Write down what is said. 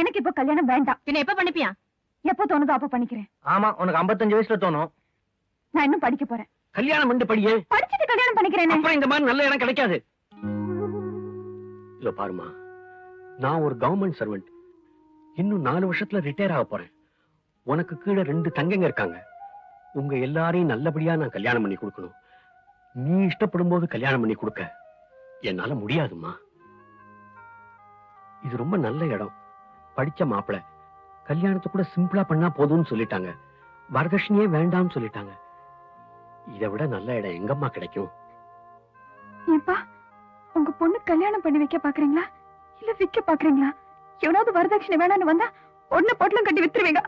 எனக்கு இப்ப கல்யாணம் வேண்டாம். பின்ன எப்ப பண்ணிப்பியா? எப்போ தோணுதோ அப்ப பண்ணிக்கிறேன். ஆமா உனக்கு 55 வயசுல தோணும். நான் இன்னும் படிக்க போறேன். கல்யாணம் பண்ணி படியே. படிச்சுட்டு கல்யாணம் பண்ணிக்கிறேனே. அப்புறம் இந்த மாதிரி நல்ல இடம் கிடைக்காது. இல்ல பாருமா நான் ஒரு கவர்மெண்ட் சர்வெண்ட் இன்னும் நாலு வருஷத்துல ரிட்டையர் ஆக போறேன். உனக்கு கீழே ரெண்டு தங்கங்க இருக்காங்க. உங்க எல்லாரையும் நல்லபடியா நான் கல்யாணம் பண்ணி கொடுக்கணும். நீ இஷ்டப்படும் போது கல்யாணம் பண்ணி கொடுக்க. என்னால முடியாதும்மா. இது ரொம்ப நல்ல இடம். படிச்ச மாப்பிளை. கல்யாணத்தை கூட சிம்பிளா பண்ணா போதும்னு சொல்லிட்டாங்க. வரதட்சணையே வேண்டாம்னு சொல்லிட்டாங்க. இதை விட நல்ல இடம் எங்கம்மா கிடைக்கும்? ஏப்பா உங்க பொண்ணு கல்யாணம் பண்ணி வைக்க பாக்குறீங்களா? இல்ல விக்க பாக்குறீங்களா? எவனாவது வரதட்சணை வேணாம்னு வந்தா ஒன்னு பொட்டலம் கட்டி வித்துருவீங்க.